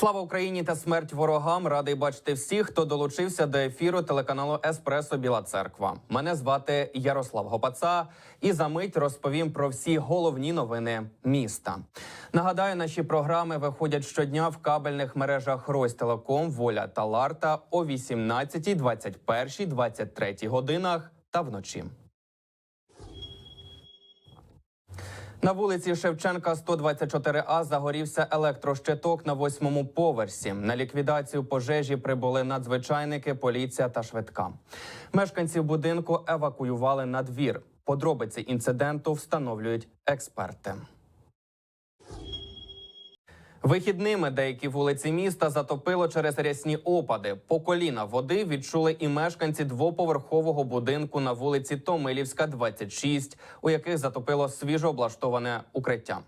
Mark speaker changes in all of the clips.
Speaker 1: Слава Україні та смерть ворогам! Радий бачити всіх, хто долучився до ефіру телеканалу Еспресо Біла Церква. Мене звати Ярослав Гопаца, і за мить розповім про всі головні новини міста. Нагадаю, наші програми виходять щодня в кабельних мережах Ростелеком, Воля та Ларта о 18, 21, 23 годинах та вночі. На вулиці Шевченка 124А загорівся електрощиток на восьмому поверсі. На ліквідацію пожежі прибули надзвичайники, поліція та швидка. Мешканців будинку евакуювали на двір. Подробиці інциденту встановлюють експерти. Вихідними деякі вулиці міста затопило через рясні опади. По коліна води відчули і мешканці двоповерхового будинку на вулиці Томилівська, 26, у яких затопило свіжо облаштоване укриття.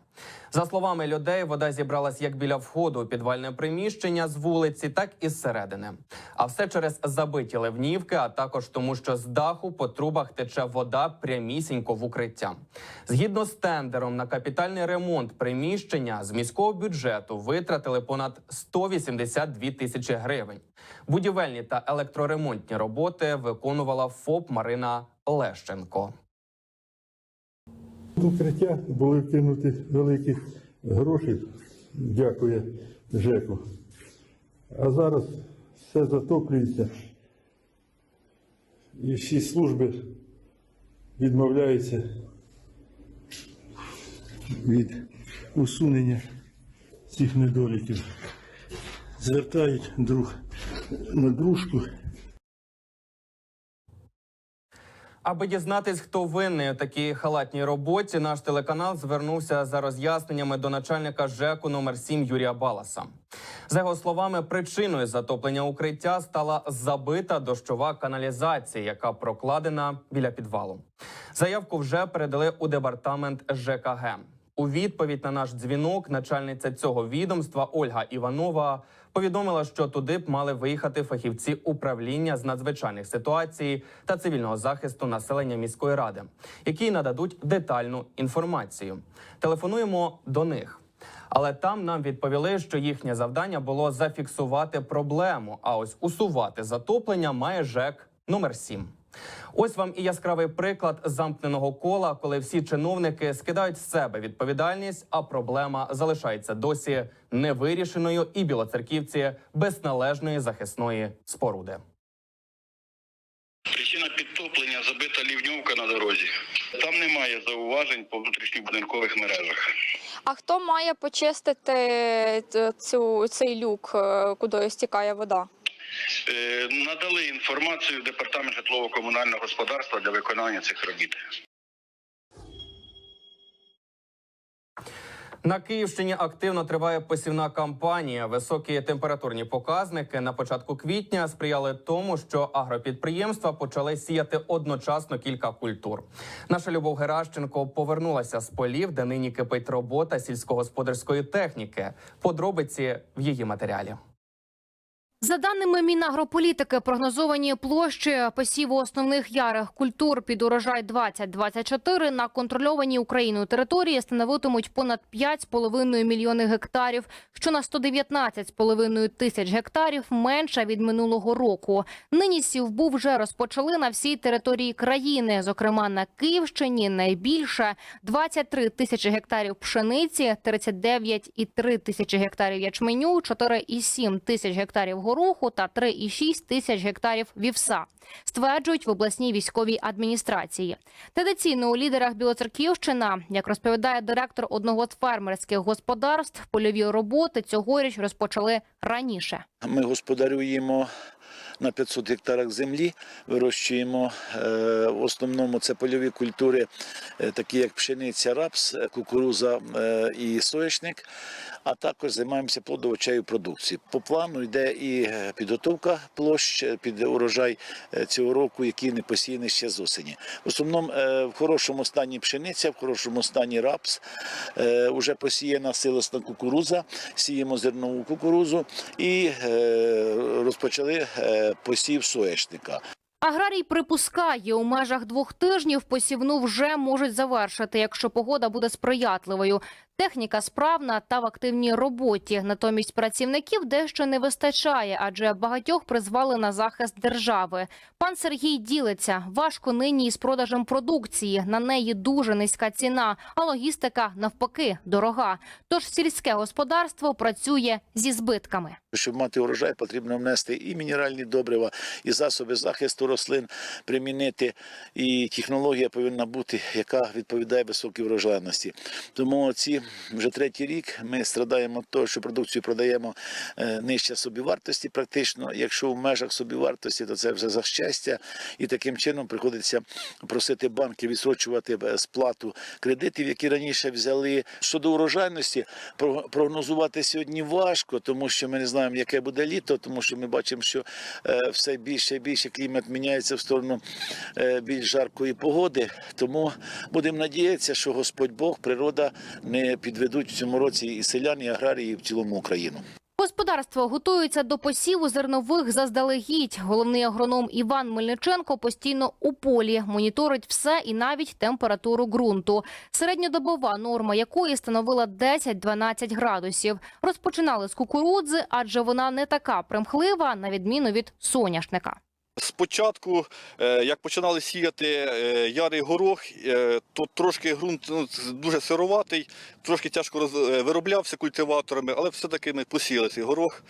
Speaker 1: За словами людей, вода зібралась як біля входу у підвальне приміщення з вулиці, так і зсередини. А все через забиті ливнівки, а також тому, що з даху по трубах тече вода прямісінько в укриття. Згідно з тендером на капітальний ремонт приміщення з міського бюджету витратили понад 182 тисячі гривень. Будівельні та електроремонтні роботи виконувала ФОП Марина Лещенко.
Speaker 2: В укриття були вкинуті великі гроші, дякує ЖЕКу. А зараз все затоплюється. І всі служби відмовляються від усунення цих недоліків. Звертають друг на дружку.
Speaker 1: Аби дізнатись, хто винний у такій халатній роботі, наш телеканал звернувся за роз'ясненнями до начальника ЖЕКу номер 7 Юрія Баласа. За його словами, причиною затоплення укриття стала забита дощова каналізація, яка прокладена біля підвалу. Заявку вже передали у департамент ЖКГ. У відповідь на наш дзвінок начальниця цього відомства Ольга Іванова повідомила, що туди б мали виїхати фахівці управління з надзвичайних ситуацій та цивільного захисту населення міської ради, які нададуть детальну інформацію. Телефонуємо до них. Але там нам відповіли, що їхнє завдання було зафіксувати проблему. А ось усувати затоплення має ЖЕК номер 7 Ось вам і яскравий приклад замкненого кола, коли всі чиновники скидають з себе відповідальність, а проблема залишається досі невирішеною, і білоцерківці без належної захисної споруди.
Speaker 3: Причина підтоплення забита лівньовка на дорозі. Там немає зауважень по внутрішньобудинкових мережах.
Speaker 4: А хто має почистити цю цей люк, е, куди стікає вода?
Speaker 3: Е, надали інформацію в департамент житлово-комунального господарства для виконання цих робіт.
Speaker 1: На Київщині активно триває посівна кампанія. Високі температурні показники на початку квітня сприяли тому, що агропідприємства почали сіяти одночасно кілька культур. Наша Любов Геращенко повернулася з полів, де нині кипить робота сільськогосподарської техніки. Подробиці в її матеріалі.
Speaker 5: За даними Мінагрополітики, прогнозовані площі посіву основних ярих культур під урожай 2024 на контрольованій Україною території становитимуть понад 5,5 мільйони гектарів, що на 119,5 тисяч гектарів менше від минулого року. Нині сівбу вже розпочали на всій території країни, зокрема на Київщині найбільше 23 тисячі гектарів пшениці, 39,3 тисячі гектарів ячменю, 4,7 тисяч гектарів гороху та 3,6 тисяч гектарів вівса. Стверджують в обласній військовій адміністрації. Традиційно у лідерах Білоцерківщина, як розповідає директор одного з фермерських господарств, польові роботи цьогоріч розпочали раніше.
Speaker 6: Ми господарюємо на 500 гектарах землі, вирощуємо е, в основному це польові культури, е, такі як пшениця, рапс, е, кукуруза і соняшник, а також займаємося плодовочею продукцією. По плану йде і підготовка площ під урожай цього року, який не посіяний ще з осені. В основному в хорошому стані пшениця, в хорошому стані рапс, вже посіяна силосна кукуруза, сіємо зернову кукурузу. І розпочали посів соєшника.
Speaker 5: Аграрій припускає, у межах двох тижнів посівну вже можуть завершити, якщо погода буде сприятливою. Техніка справна та в активній роботі. Натомість працівників дещо не вистачає, адже багатьох призвали на захист держави. Пан Сергій ділиться важко нині із продажем продукції. На неї дуже низька ціна, а логістика навпаки дорога. Тож сільське господарство працює зі збитками.
Speaker 6: Щоб мати урожай, потрібно внести і мінеральні добрива, і засоби захисту рослин примінити. І технологія повинна бути, яка відповідає високій врожайності. Тому ці вже третій рік ми страдаємо від того, що продукцію продаємо е, нижче собівартості. Практично, якщо в межах собівартості, то це вже за щастя. І таким чином приходиться просити банки відсрочувати е, сплату кредитів, які раніше взяли. Щодо урожайності, про- прогнозувати сьогодні важко, тому що ми не знаємо, яке буде літо, тому що ми бачимо, що е, все більше і більше клімат міняється в сторону більш жаркої погоди. Тому будемо надіятися, що Господь Бог, природа не підведуть в цьому році і селян, і аграрії і в цілому Україну.
Speaker 5: Господарство готується до посіву зернових заздалегідь. Головний агроном Іван Мельниченко постійно у полі моніторить все і навіть температуру ґрунту. Середньодобова норма якої становила 10-12 градусів. Розпочинали з кукурудзи, адже вона не така примхлива, на відміну від соняшника.
Speaker 7: Спочатку, е, як починали сіяти е, ярий горох, е, то трошки ґрунт ну, дуже сироватий, трошки тяжко роз- вироблявся культиваторами, але все-таки ми посіяли цей горох.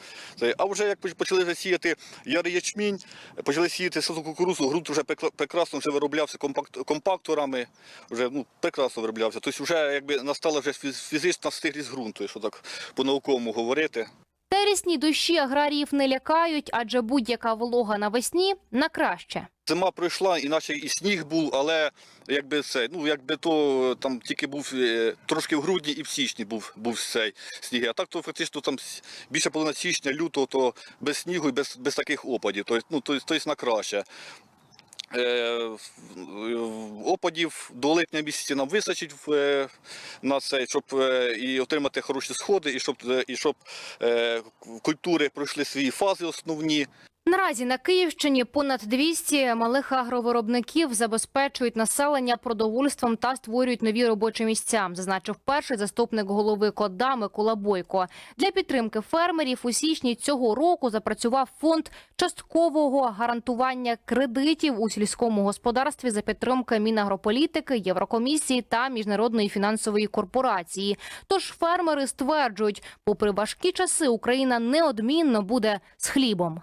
Speaker 7: А вже як почали вже сіяти ярий ячмінь, почали сіяти сазу кукурузу, ґрунт вже прекрасно вже вироблявся компакторами, вже ну, прекрасно вироблявся. Тобто вже якби настала вже фіз- фізична стиглість ґрунту, якщо так по-науковому говорити.
Speaker 5: Терісні дощі аграріїв не лякають, адже будь-яка волога навесні на краще.
Speaker 7: Зима пройшла, і наче і сніг був, але якби це, ну якби то там тільки був е, трошки в грудні і в січні був, був цей сніг. А так то фактично там більше половина січня, лютого, то без снігу і без, без таких опадів. Тобто, ну, тобто, тобто на краще. Е, опадів до липня місяця нам вистачить е, на це, щоб е, і отримати хороші сходи, і щоб, і щоб культури пройшли свої фази основні.
Speaker 5: Наразі на Київщині понад 200 малих агровиробників забезпечують населення продовольством та створюють нові робочі місця, зазначив перший заступник голови КОДА Микола Бойко. Для підтримки фермерів у січні цього року запрацював фонд часткового гарантування кредитів у сільському господарстві за підтримки Мінагрополітики, Єврокомісії та міжнародної фінансової корпорації. Тож фермери стверджують, попри важкі часи, Україна неодмінно буде з хлібом.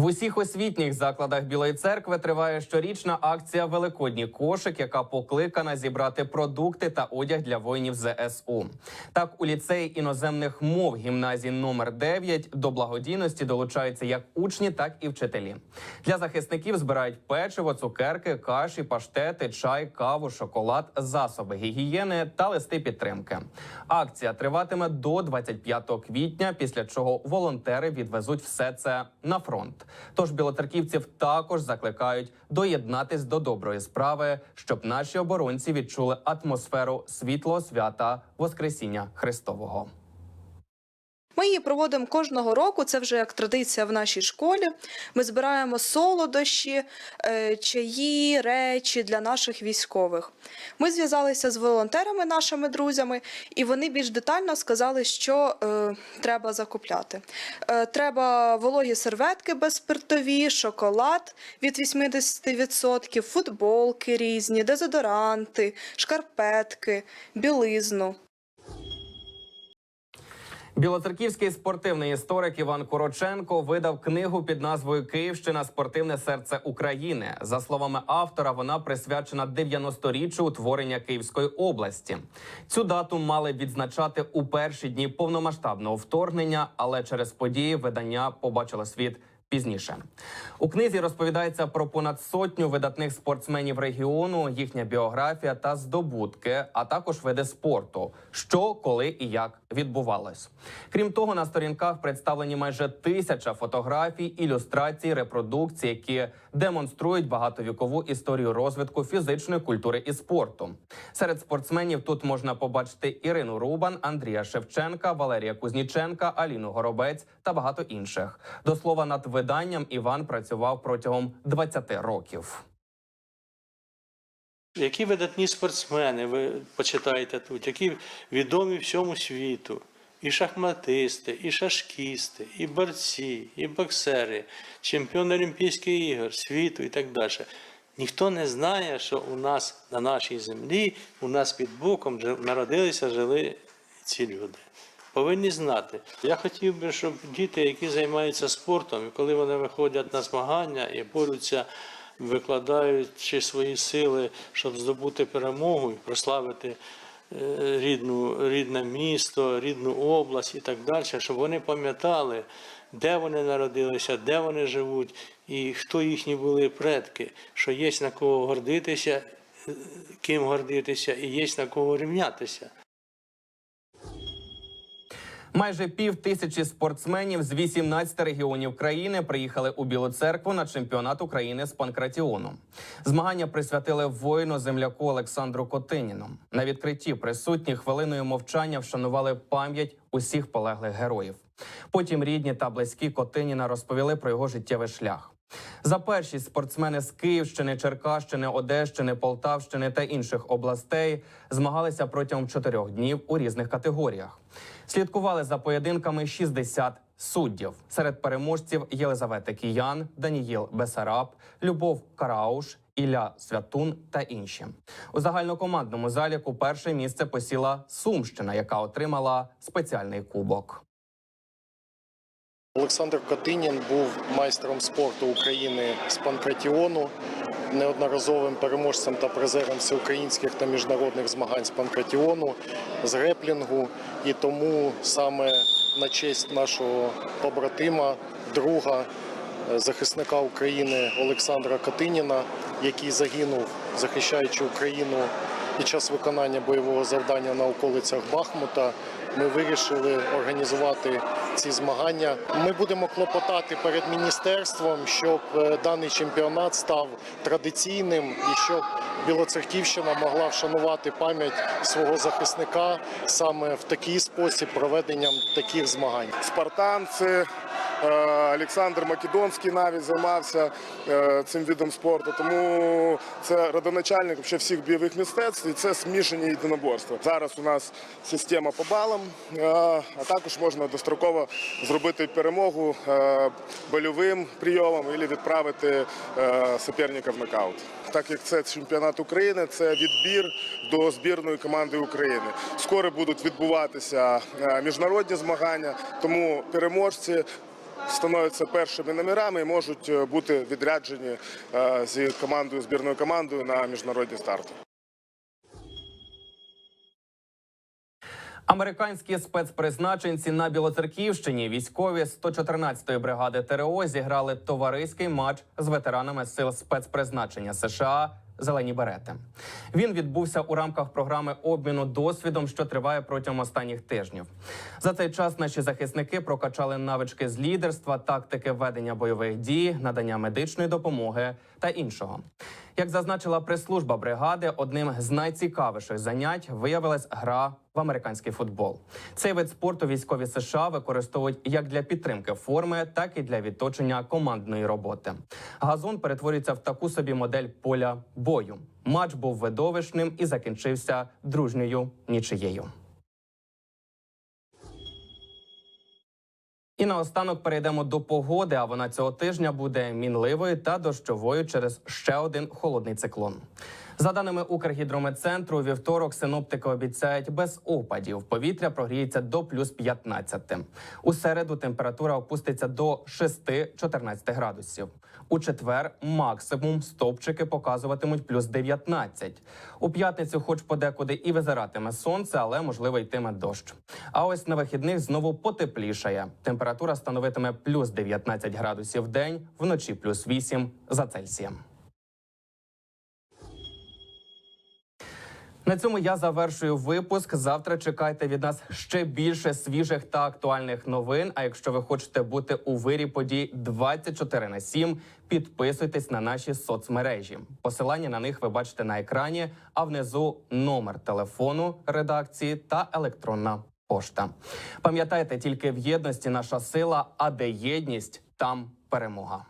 Speaker 1: В усіх освітніх закладах Білої церкви триває щорічна акція Великодній кошик, яка покликана зібрати продукти та одяг для воїнів ЗСУ. Так, у ліцеї іноземних мов гімназії номер 9 до благодійності долучаються як учні, так і вчителі. Для захисників збирають печиво, цукерки, каші, паштети, чай, каву, шоколад, засоби гігієни та листи підтримки. Акція триватиме до 25 квітня, після чого волонтери відвезуть все це на фронт. Тож білоцерківців також закликають доєднатись до доброї справи, щоб наші оборонці відчули атмосферу світлого свята Воскресіння Христового.
Speaker 8: Ми її проводимо кожного року. Це вже як традиція в нашій школі. Ми збираємо солодощі, е, чаї, речі для наших військових. Ми зв'язалися з волонтерами, нашими друзями, і вони більш детально сказали, що е, треба закупляти. Е, треба вологі серветки безспиртові, шоколад від 80%, футболки різні, дезодоранти, шкарпетки, білизну.
Speaker 1: Білоцерківський спортивний історик Іван Короченко видав книгу під назвою Київщина спортивне серце України. За словами автора, вона присвячена 90-річчю утворення Київської області. Цю дату мали відзначати у перші дні повномасштабного вторгнення, але через події видання побачило світ Пізніше у книзі розповідається про понад сотню видатних спортсменів регіону, їхня біографія та здобутки, а також види спорту, що, коли і як відбувалось. Крім того, на сторінках представлені майже тисяча фотографій, ілюстрацій, репродукцій, які демонструють багатовікову історію розвитку фізичної культури і спорту. Серед спортсменів тут можна побачити Ірину Рубан, Андрія Шевченка, Валерія Кузніченка, Аліну Горобець та багато інших. До слова, над виданням Іван працював протягом 20 років.
Speaker 9: Які видатні спортсмени ви почитаєте тут, які відомі всьому світу. І шахматисти, і шашкісти, і борці, і боксери, чемпіони Олімпійських ігор, світу і так далі. Ніхто не знає, що у нас на нашій землі, у нас під боком народилися, жили ці люди. Повинні знати. Я хотів би, щоб діти, які займаються спортом, коли вони виходять на змагання і борються, викладаючи свої сили, щоб здобути перемогу і прославити рідну, рідне місто, рідну область і так далі, щоб вони пам'ятали, де вони народилися, де вони живуть, і хто їхні були предки, що є на кого гордитися, е, ким гордитися, і є на кого рівнятися.
Speaker 1: Майже пів тисячі спортсменів з 18 регіонів країни приїхали у Білу церкву на чемпіонат України з панкратіону. Змагання присвятили воїну земляку Олександру Котиніну. На відкритті присутні хвилиною мовчання вшанували пам'ять усіх полеглих героїв. Потім рідні та близькі Котиніна розповіли про його життєвий шлях. За першість спортсмени з Київщини, Черкащини, Одещини, Полтавщини та інших областей змагалися протягом чотирьох днів у різних категоріях. Слідкували за поєдинками 60 суддів. Серед переможців Єлизавета Кіян, Даніїл Бесараб, Любов Карауш, Ілля Святун та інші. У загальнокомандному заліку перше місце посіла Сумщина, яка отримала спеціальний кубок.
Speaker 10: Олександр Котинін був майстром спорту України з панкратіону, неодноразовим переможцем та призером всеукраїнських та міжнародних змагань з панкратіону, з реплінгу. І тому саме на честь нашого побратима, друга, е, захисника України Олександра Катиніна, який загинув, захищаючи Україну під час виконання бойового завдання на околицях Бахмута. Ми вирішили організувати ці змагання. Ми будемо клопотати перед міністерством, щоб е, даний чемпіонат став традиційним і щоб Білоцерківщина могла вшанувати пам'ять свого захисника саме в такий спосіб проведенням таких змагань.
Speaker 11: спартанці. Е, Олександр Македонський навіть займався е, цим видом спорту, тому це родоначальник вообще всіх бойових мистецтв і це смішані єдиноборства. Зараз у нас система по балам, е, а також можна достроково зробити перемогу больовим прийомом або відправити суперника в нокаут. Так як це чемпіонат України, це відбір до збірної команди України. Скоро будуть відбуватися міжнародні змагання, тому переможці становляться першими номерами і можуть е, бути відряджені е, з командою збірною командою на міжнародні старти.
Speaker 1: Американські спецпризначенці на Білоцерківщині військові 114-ї бригади ТРО зіграли товариський матч з ветеранами сил спецпризначення США. Зелені берети він відбувся у рамках програми обміну досвідом, що триває протягом останніх тижнів. За цей час наші захисники прокачали навички з лідерства, тактики ведення бойових дій, надання медичної допомоги та іншого. Як зазначила прес-служба бригади, одним з найцікавіших занять виявилась гра в американський футбол. Цей вид спорту військові США використовують як для підтримки форми, так і для відточення командної роботи. Газон перетворюється в таку собі модель поля бою. Матч був видовищним і закінчився дружньою нічиєю. І наостанок перейдемо до погоди. А вона цього тижня буде мінливою та дощовою через ще один холодний циклон. За даними Укргідрометцентру, вівторок синоптики обіцяють без опадів. Повітря прогріється до плюс 15. У середу температура опуститься до 6-14 градусів. У четвер максимум стовпчики показуватимуть плюс 19. У п'ятницю, хоч подекуди і визиратиме сонце, але можливо йтиме дощ. А ось на вихідних знову потеплішає. Температура становитиме плюс 19 градусів в день, вночі плюс 8 за Цельсієм. На цьому я завершую випуск. Завтра чекайте від нас ще більше свіжих та актуальних новин. А якщо ви хочете бути у вирі подій 24 на 7, підписуйтесь на наші соцмережі. Посилання на них ви бачите на екрані, а внизу номер телефону редакції та електронна пошта. Пам'ятайте, тільки в єдності наша сила, а де єдність, там перемога.